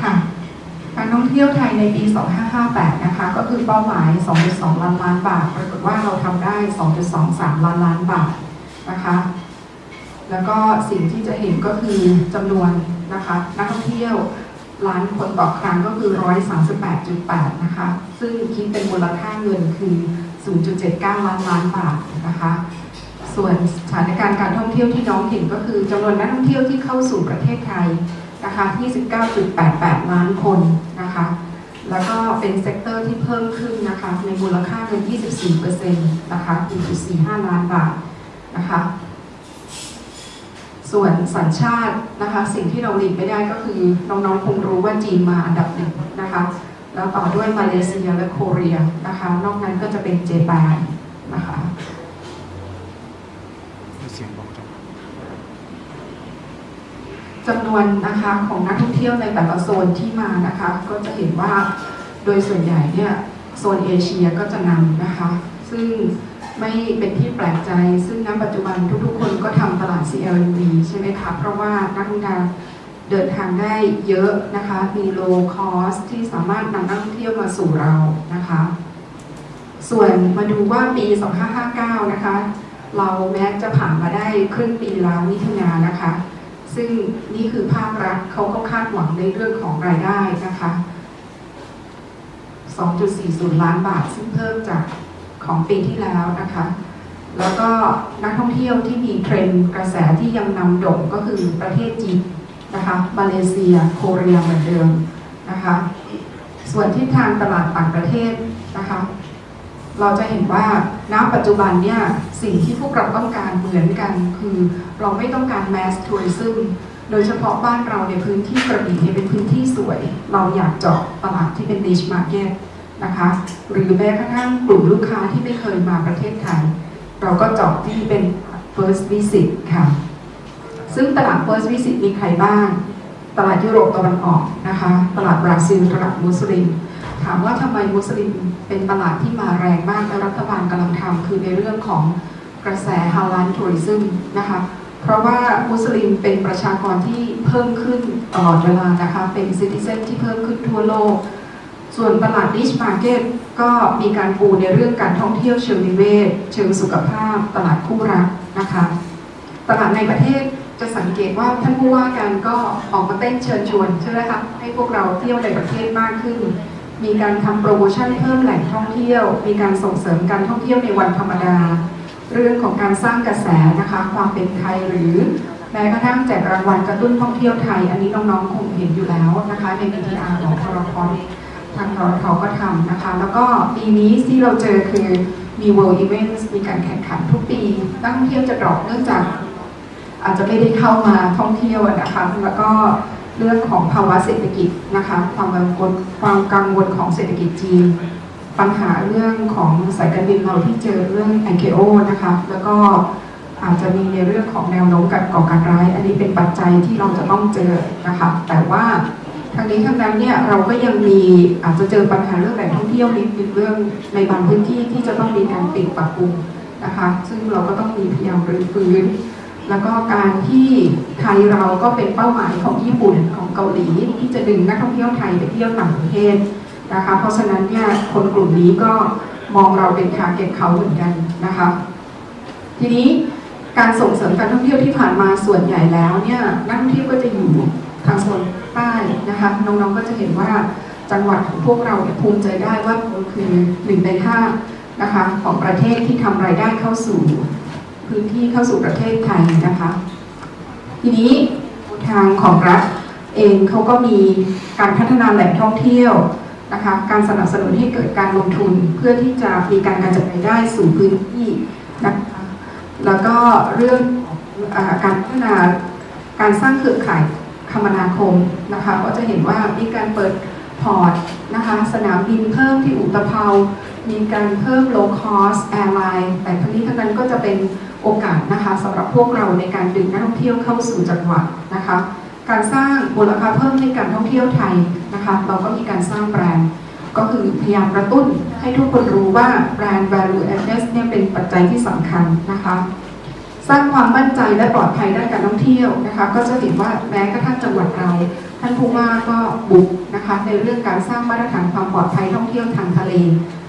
ค่ะการท่องเที่ยวไทยในปี 2558 นะคะ ก็คือเป้าหมาย 2.2 ล้านล้านบาท ปรากฏว่าเราทำได้ 2.23 ล้านล้านบาทนะคะ แล้วก็สิ่งที่จะเห็นก็คือจำนวนนะคะนักท่องเที่ยวล้านคนต่อครั้งก็คือ 138.8 นะคะ ซึ่งคิดเป็นมูลค่าเงินคือ 0.79 ล้านล้านบาทนะคะ ส่วนสถานการณ์การท่องเที่ยวที่น้องเห็นก็คือจำนวนนักท่องเที่ยวที่เข้าสู่ประเทศไทย นะคะ 29.88 ล้านคนนะคะ แล้วก็เป็นเซกเตอร์ที่เพิ่มขึ้นนะคะ ในมูลค่าเงิน 24%นะคะ 1.45 ล้านบาทนะคะ ส่วนสัญชาตินะคะ สิ่งที่เราหลีกไม่ได้ก็คือ น้องๆ คงรู้ว่าจีนมาอันดับหนึ่งนะคะ แล้วต่อด้วยมาเลเซียและโคเรียนะคะ นอกนั้นก็จะเป็นเจแปนนะคะ เสียงบอกจัง จำนวนนะคะของนักท่องเที่ยวในแต่ละโซนที่มานะคะ ก็จะเห็นว่าโดยส่วนใหญ่เนี่ยโซนเอเชียก็จะนำนะคะ ซึ่งไม่เป็นที่แปลกใจ ซึ่งณปัจจุบันทุกๆ คนก็ทำตลาด CLMV ใช่ไหมคะ เพราะว่านักท่องเที่ยวเดินทางได้เยอะนะคะ มี low cost ที่สามารถนำนักท่องเที่ยวมาสู่เรานะคะ ส่วนมาดูว่าปี 2559 นะคะ เราแม้จะผ่านมาได้ครึ่งปีแล้วมิถุนายนนะคะ ซึ่งนี่คือภาครัฐเขาก็คาดหวังในเรื่องของรายได้นะคะ 2.40 ล้านบาท ซึ่งเพิ่มจากของปีที่แล้วนะคะ แล้วก็นักท่องเที่ยวที่มีเทรนด์กระแสที่ยังนำโด่งก็คือประเทศจีนนะคะมาเลเซีย โคเรียเหมือนเดิมนะคะ ส่วนทิศทางตลาดต่างประเทศนะคะ เราจะเห็นว่าณปัจจุบันเนี่ยสิ่งที่พวกเราต้องการเหมือนกัน คือเราไม่ต้องการ mass tourism โดยเฉพาะบ้านเราในพื้นที่กระบี่เนี่ยเป็นพื้นที่สวย เราอยากเจาะตลาดที่เป็น niche market นะคะหรือแม้กระทั่งกลุ่มลูกค้าที่ไม่เคยมาประเทศไทย เราก็เจาะที่เป็น first visit ค่ะ ซึ่งตลาด first visit มีใครบ้าง ตลาดยุโรปตะวันออกนะคะ ตลาดบราซิล ตลาดมุสลิม ถามว่าทำไมมุสลิมเป็นตลาดที่มาแรงมากและรัฐบาลกำลังทำคือในเรื่องของกระแสฮาลานทัวริซึมนะคะเพราะว่ามุสลิมเป็นประชากรที่เพิ่มขึ้นตลอดเวลานะคะเป็นซิติเซนที่เพิ่มขึ้นทั่วโลก ส่วนตลาดดิชมาร์เก็ตก็มีการปูในเรื่องการท่องเที่ยวเชิงนิเวศ เชิงสุขภาพ ตลาดคู่รักนะคะตลาดในประเทศจะสังเกตว่าท่านผู้ว่าการก็ออกมาเต้นเชิญชวนใช่ไหมคะให้พวกเราเที่ยวในประเทศมากขึ้น มีการทำโปรโมชั่นเพิ่มแหล่งท่องเที่ยว มีการส่งเสริมการท่องเที่ยวในวันธรรมดา เรื่องของการสร้างกระแสนะคะ ความเป็นไทยหรือแม้กระทั่งแจกรางวัลกระตุ้นท่องเที่ยวไทย อันนี้น้องๆคงเห็นอยู่แล้วนะคะใน BTR ของทรททางทรทก็ทำนะคะ แล้วก็ปีนี้ที่เราเจอคือมี World Events มีการแข่งขันทุกปีนักท่องเที่ยวจะดรอปเนื่องจากอาจจะไม่ได้เข้ามาท่องเที่ยวนะคะ แล้วก็ เรื่องของภาวะเศรษฐกิจนะคะความกังวลความกังวลของเศรษฐกิจจีน ปัญหาเรื่องของสายการบินเราที่เจอเรื่อง ICAO นะคะแล้วก็อาจจะมีในเรื่องของแนวโน้มการก่อการร้าย อันนี้เป็นปัจจัยที่เราจะต้องเจอนะคะแต่ว่าทางนี้ทางนั้นเนี่ยเราก็ยังมีอาจจะเจอปัญหาเรื่องแหล่งท่องเที่ยวนิดนึงเรื่องในบางพื้นที่ที่จะต้องมีการปิดปรับปรุงนะคะซึ่งเราก็ต้องมีพยายามรื้อฟื้น แล้วก็การที่ไทยเราก็เป็นเป้าหมายของญี่ปุ่นของเกาหลีที่จะดึงนักท่องเที่ยวไทยไปเที่ยวต่างประเทศนะคะเพราะฉะนั้นเนี่ยคนกลุ่มนี้ก็มองเราเป็นทาร์เก็ตเขาเหมือนกันนะคะทีนี้การส่งเสริมการท่องเที่ยวที่ผ่านมาส่วนใหญ่แล้วเนี่ยนักท่องเที่ยวก็จะอยู่ทางโซนใต้นะคะน้องๆก็จะเห็นว่าจังหวัดของพวกเราเนี่ยภูมิใจได้ว่าคือหนึ่งในห้านะคะของประเทศที่ทำรายได้เข้าสู่ พื้นที่เข้าสู่ประเทศไทยนะคะ ทีนี้ทางของรัฐเองเขาก็มีการพัฒนาแหล่งท่องเที่ยวนะคะการสนับสนุนให้เกิดการลงทุนเพื่อที่จะมีการกระจายรายได้สู่พื้นที่นะคะแล้วก็เรื่องอการพัฒนาการสร้างเครือข่ายคมนาคมนะคะก็จะเห็นว่ามีการเปิดพอร์ตนะคะสนามบินเพิ่มที่อุตภเปามีการเพิ่ม low cost airline แต่ทั้งนี้ทั้งนั้นก็จะเป็น โอกาสนะคะสำหรับพวกเราในการดึงนักท่องเที่ยวเข้าสู่จังหวัดนะคะ การสร้างมูลค่าเพิ่มให้การท่องเที่ยวไทยนะคะ เราก็มีการสร้างแบรนด์ก็คือพยายามกระตุ้นให้ทุกคนรู้ว่าแบรนด์ value address เนี่ยเป็นปัจจัยที่สำคัญนะคะสร้างความมั่นใจและปลอดภัยด้านการท่องเที่ยวนะคะ ก็จะเห็นว่าแม้กระทั่งจังหวัดเรา ท่านานผู้ว่าก็บุกนะคะในเรื่องการสร้างมาตรฐานความปลอดภัยท่องเที่ยวทางทะเล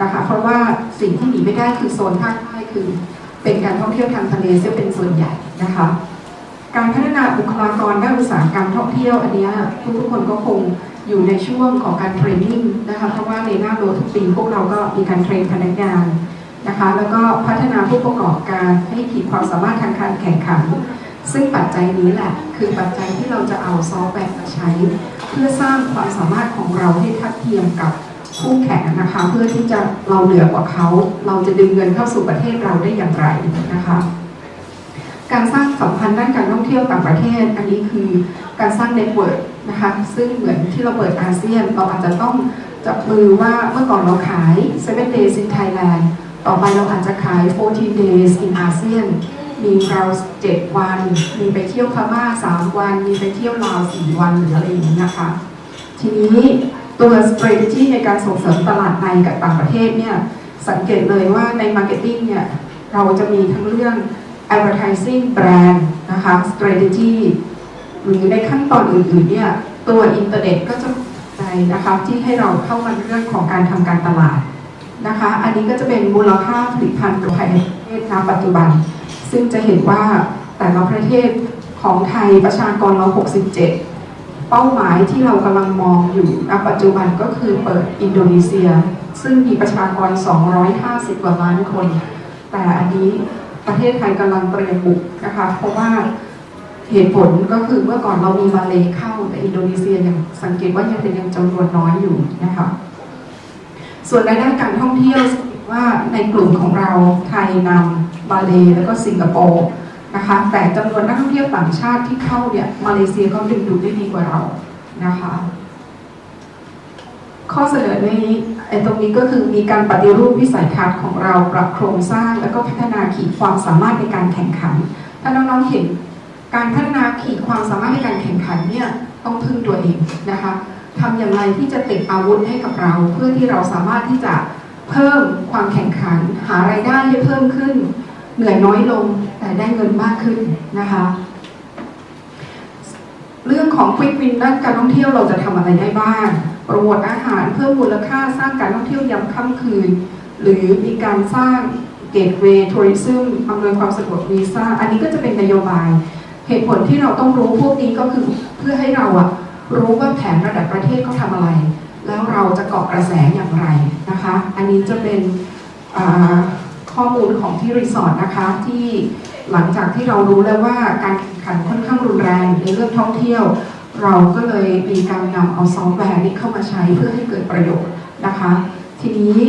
นะคะ เพราะว่าสิ่งที่หนีไม่ได้คือโซนภาคใต้คือ เป็นการท่องเที่ยวทางทะเลซึ่งเป็นส่วนใหญ่นะคะ การพัฒนาบุคลากรด้านอุตสาหกรรมท่องเที่ยวอันนี้ยทุกๆคนก็คงอยู่ในช่วงของการเทรนนิ่งนะคะเพราะว่าในหน้าโลทุกปีพวกเราก็มีการเทรนพนักงานนะคะแล้วก็พัฒนาผู้ประกอบการให้ขีดความสามารถทางการแข่งขัน ซึ่งปัจจัยนี้แหละคือปัจจัยที่เราจะเอาซอฟต์แวร์มาใช้ เพื่อสร้างความสามารถของเราให้ทัดเทียมกับ คู่แข่งนะคะ เพื่อที่จะเราเหนือกว่าเขา เราจะดึงเงินเข้าสู่ประเทศเราได้อย่างไรนะคะ การสร้างสัมพันธ์ด้านการท่องเที่ยวต่างประเทศ อันนี้คือการสร้างเน็ตเวิร์กนะคะซึ่งเหมือนที่เราเปิดอาเซียน เราอาจจะต้องจับมือว่าเมื่อก่อนเราขาย 7 days in Thailand ต่อไปเราอาจจะขาย 14 days in ASEAN มีเรา7วัน มีไปเที่ยวพม่า3วัน มีไปเที่ยวลาว4วันหรืออะไรอย่างนี้นะคะ ทีนี้ ตัว strategy ในการส่งเสริมตลาดในกับต่างประเทศเนี่ยสังเกตเลยว่าใน marketing เนี่ยเราจะมีทั้งเรื่อง advertising brand นะคะ strategy หรือในขั้นตอนอื่นๆเนี่ยตัวอินเทอร์เน็ตก็จะใจนะคะที่ให้เราเข้ามาเรื่องของการทำการตลาดนะคะ อันนี้ก็จะเป็นมูลค่าผลิตภัณฑ์ภายในประเทศณปัจจุบัน ซึ่งจะเห็นว่าแต่ละประเทศของไทยประชากรเรา67 เป้าหมายที่เรากำลังมองอยู่ณปัจจุบันก็คือเปิดอินโดนีเซีย ซึ่งมีประชากร 250 กว่าล้านคน แต่อันนี้ประเทศไทยกำลังเตรียมบุกนะคะเพราะว่าเหตุผลก็คือเมื่อก่อนเรามีมาเลเข้าแต่อินโดนีเซียยังสังเกตว่ายังเป็นยังจำนวนน้อยอยู่นะคะส่วนในด้านการท่องเที่ยวว่าในกลุ่มของเราไทยนำมาเลแล้วก็สิงคโปร์ นะคะแต่จำนวนนักท่องเที่ยวต่างชาติที่เข้าเนี่ยมาเลเซียก็ดึงดูดได้ดีกว่าเรานะคะ ข้อเสนอในไอ้ตรงนี้ก็คือมีการปฏิรูปวิสัยทัศน์ของเราปรับโครงสร้าง แล้วก็พัฒนาขีดความสามารถในการแข่งขัน ถ้าน้องๆเห็นการพัฒนาขีดความสามารถในการแข่งขันเนี่ยต้องพึ่งตัวเองนะคะทำอย่างไรที่จะติดอาวุธให้กับเรา เพื่อที่เราสามารถที่จะเพิ่มความแข่งขันหารายได้ให้เพิ่มขึ้น เหนื่อยน้อยลงแต่ได้เงินมากขึ้นนะคะ เรื่องของ Quick Win ด้านการท่องเที่ยวเราจะทำอะไรได้บ้างโปรโมทอาหารเพิ่มมูลค่าสร้างการท่องเที่ยวยามค่ำคืน หรือมีการสร้างเกตเวย์ทัวริซึมอำนวยความสะดวกวีซ่า อันนี้ก็จะเป็นนโยบาย เหตุผลที่เราต้องรู้พวกนี้ก็คือเพื่อให้เราอะรู้ว่าแผนระดับประเทศเขาทำอะไร แล้วเราจะเกาะกระแสอย่างไรนะคะ อันนี้จะเป็นอ่า ข้อมูลของที่รีสอร์ทนะคะที่หลังจากที่เรารู้แล้วว่าการแข่งขันค่อนข้างรุนแรงในเรื่องท่องเที่ยว เราก็เลยมีการนำเอาซอฟต์แวร์นี้เข้ามาใช้เพื่อให้เกิดประโยชน์นะคะ ทีนี้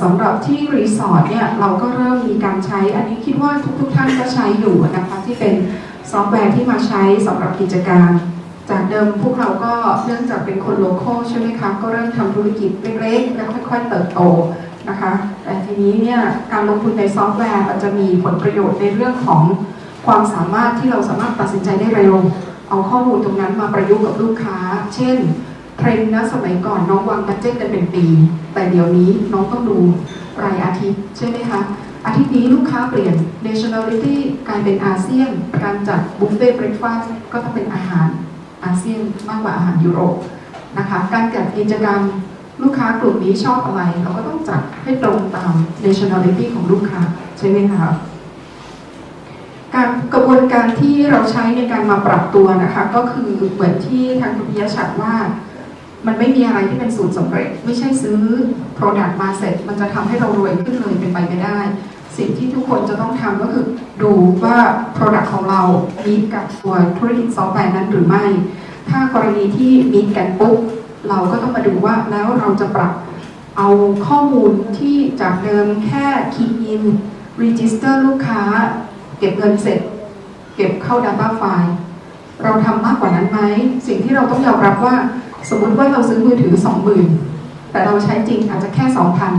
สำหรับที่รีสอร์ทเนี่ยเราก็เริ่มมีการใช้ อันนี้คิดว่าทุกๆท่านก็ใช้อยู่นะคะที่เป็นซอฟต์แวร์ที่มาใช้สำหรับกิจการ จากเดิมพวกเราก็เนื่องจากเป็นคนโลคอลใช่ไหมคะก็เริ่มทำธุรกิจเล็กๆ แล้วค่อยๆเติบโต นะคะแต่ทีนี้เนี่ยการลงทุนในซอฟต์แวร์มันจะมีผลประโยชน์ในเรื่องของความสามารถที่เราสามารถตัดสินใจได้เร็ว เอาข้อมูลตรงนั้นมาประยุกต์กับลูกค้า เช่นเทรนด์นะสมัยก่อนน้องวางบัตเจ็ตกันเป็นปี แต่เดี๋ยวนี้น้องต้องดูรายอาทิตย์ใช่ไหมคะอาทิตย์นี้ลูกค้าเปลี่ยน nationality กลายเป็นอาเซียน การจัดบุฟเฟ่ต์เบรคฟาสก็ต้องเป็นอาหารอาเซียนมากกว่าอาหารยุโรปนะคะการจัดกิจกรรม ลูกค้ากลุ่มนี้ชอบอะไร เราก็ต้องจัดให้ตรงตาม nationality ของลูกค้าใช่ไหมคะการกระบวนการที่เราใช้ในการมาปรับตัวนะคะ ก็คือเหมือนที่ทางคุณพิยชัดว่า มันไม่มีอะไรที่เป็นสูตรสำเร็จ ไม่ใช่ซื้อ Product มาเสร็จ มันจะทำให้เรารวยขึ้นเลยเป็นไปไม่ได้ สิ่งที่ทุกคนจะต้องทำก็คือดูว่า Product ของเรามีกับตัวธุรกิจซอฟต์แวร์นั้นหรือไม่ ถ้ากรณีที่มีกันปุ๊บ เราก็ต้องมาดูว่าแล้วเราจะปรับเอาข้อมูลที่จากเดิมแค่ key in register ลูกค้า เก็บเงินเสร็จ เก็บเข้า Data File เราทำมากกว่านั้นไหม สิ่งที่เราต้องยอมรับว่า สมมติว่าเราซื้อมือถือ 20,000 แต่เราใช้จริงอาจจะแค่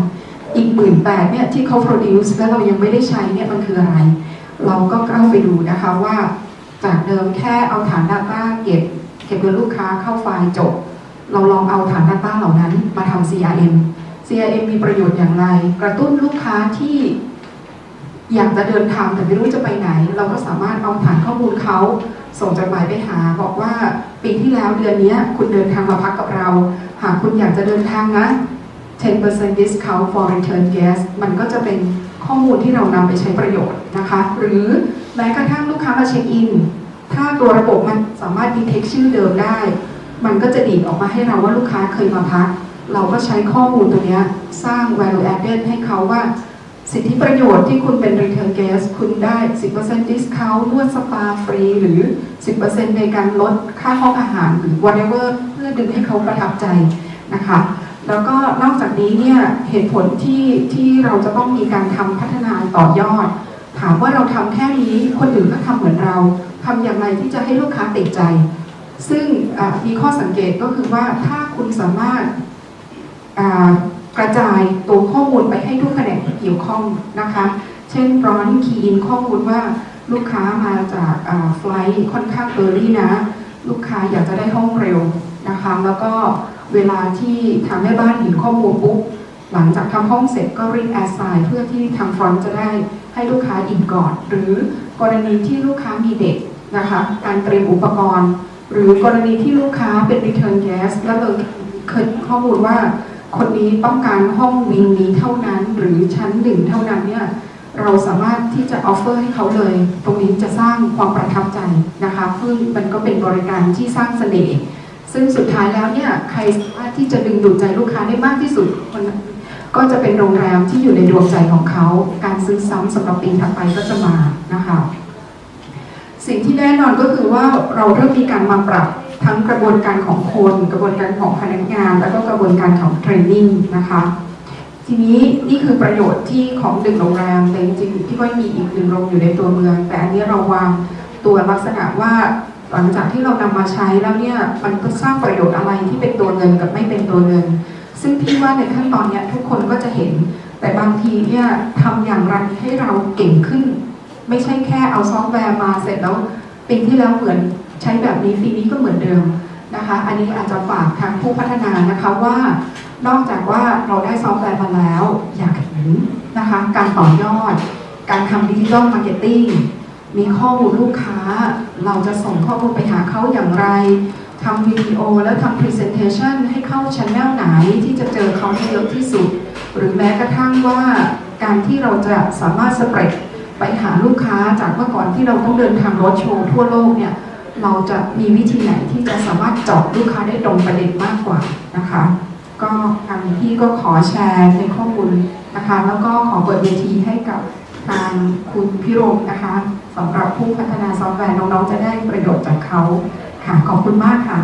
2,000 อีก 18,000เนี่ยที่เขา produce แล้วเรายังไม่ได้ใช้เนี่ยมันคืออะไร เราก็เข้าไปดูนะคะว่า จากเดิมแค่เอาฐาน Data เก็บ เก็บเงินลูกค้าเข้าไฟล์จบ เราลองเอาฐาน Data เหล่านั้นมาทำ CRM CRM มีประโยชน์อย่างไร กระตุ้นลูกค้าที่อยากจะเดินทางแต่ไม่รู้จะไปไหน เราก็สามารถเอาฐานข้อมูลเขาส่งจดหมายไปหา บอกว่าปีที่แล้วเดือนนี้คุณเดินทางมาพักกับเรา หากคุณอยากจะเดินทางนะ 10% discount for return guest มันก็จะเป็นข้อมูลที่เรานำไปใช้ประโยชน์นะคะ หรือแม้กระทั่งลูกค้ามาเช็คอิน ถ้าตัวระบบมันสามารถ detect ชื่อเดิมได้ มันก็จะดีดออกมาให้เราว่าลูกค้าเคยมาพัก เราก็ใช้ข้อมูลตัวนี้สร้าง value added ให้เขาว่า สิทธิประโยชน์ที่คุณเป็น return guest คุณได้ 10% discount นวดสปาฟรี หรือ 10%ในการลดค่าห้องอาหารหรือ whatever เพื่อดึงให้เขาประทับใจนะคะแล้วก็นอกจากนี้เนี่ยเหตุผลที่ที่เราจะต้องมีการทำพัฒนาต่อยอด ถามว่าเราทำแค่นี้คนอื่นก็ทำเหมือนเราทำอย่างไรที่จะให้ลูกค้าติดใจ ซึ่งมีข้อสังเกตก็คือว่าถ้าคุณสามารถกระจายตัวข้อมูลไปให้ทุกแผนกที่เกี่ยวข้องนะคะ เช่นร้อนคีย์อินข้อมูลว่าลูกค้ามาจากไฟล์ค่อนข้างเออรี่นะ ลูกค้าอยากจะได้ห้องเร็วนะคะ แล้วก็เวลาที่ทางแม่บ้านเห็นข้อมูลปุ๊บหลังจากทำห้องเสร็จก็รีบแอสไซน์เพื่อที่ทางฟรอนต์จะได้ให้ลูกค้าอินก่อน หรือกรณีที่ลูกค้ามีเด็กนะคะ การเตรียมอุปกรณ์ หรือกรณีที่ลูกค้าเป็น return guest แล้วเราเคยข้อมูลว่าคนนี้ต้องการห้องวิงนี้เท่านั้น หรือชั้นหนึ่งเท่านั้นเนี่ยเราสามารถที่จะออฟเฟอร์ให้เขาเลย ตรงนี้จะสร้างความประทับใจนะคะซึ่งมันก็เป็นบริการที่สร้างเสน่ห์ซึ่งสุดท้ายแล้วเนี่ยใครสามารถที่จะดึงดูดใจลูกค้าได้มากที่สุดคนก็จะเป็นโรงแรมที่อยู่ในดวงใจของเขา การซื้อซ้ำสำหรับปีถัดไปก็จะมานะคะ สิ่งที่แน่นอนก็คือว่าเราเริ่มมีการมาปรับทั้งกระบวนการของคน กระบวนการของพนักงาน แล้วก็กระบวนการของเทรนนิ่งนะคะทีนี้นี่คือประโยชน์ที่ของดึงโรงแรมแต่จริงๆที่ก็มีอีกหนึ่งโรงอยู่ในตัวเมือง แต่อันนี้เราวางตัวลักษณะว่าหลังจากที่เรานำมาใช้แล้วเนี่ยมันก็สร้างประโยชน์อะไรที่เป็นตัวเงินกับไม่เป็นตัวเงิน ซึ่งพี่ว่าในขั้นตอนนี้ทุกคนก็จะเห็น แต่บางทีเนี่ยทำอย่างไรให้เราเก่งขึ้น ไม่ใช่แค่เอาซอฟต์แวร์มาเสร็จแล้วปีที่แล้วเหมือนใช้แบบนี้ปีนี้ก็เหมือนเดิมนะคะ อันนี้อาจจะฝากทางผู้พัฒนานะคะว่า นอกจากว่าเราได้ซอฟต์แวร์มาแล้ว อยากเห็นนะคะการต่อยอด การทำดิจิทัลมาร์เก็ตติ้งมีข้อมูลลูกค้า เราจะส่งข้อมูลไปหาเขาอย่างไรทำวิดีโอแล้วทำ Presentation ให้เข้าช anel ไหนที่จะเจอเขาได้เยอะที่สุด หรือแม้กระทั่งว่าการที่เราจะสามารถสเปรด ไปหาลูกค้าจากเมื่อก่อนที่เราต้องเดินทางรถโชว์ทั่วโลกเนี่ยเราจะมีวิธีไหนที่จะสามารถเจาะลูกค้าได้ตรงประเด็นมากกว่านะคะ ก็ทางพี่ก็ขอแชร์ในข้อมูลนะคะ แล้วก็ขอเปิดเวทีให้กับทางคุณพิรมนะคะสำหรับผู้พัฒนาซอฟต์แวร์น้องๆจะได้ประโยชน์จากเขาค่ะขอบคุณมากค่ะ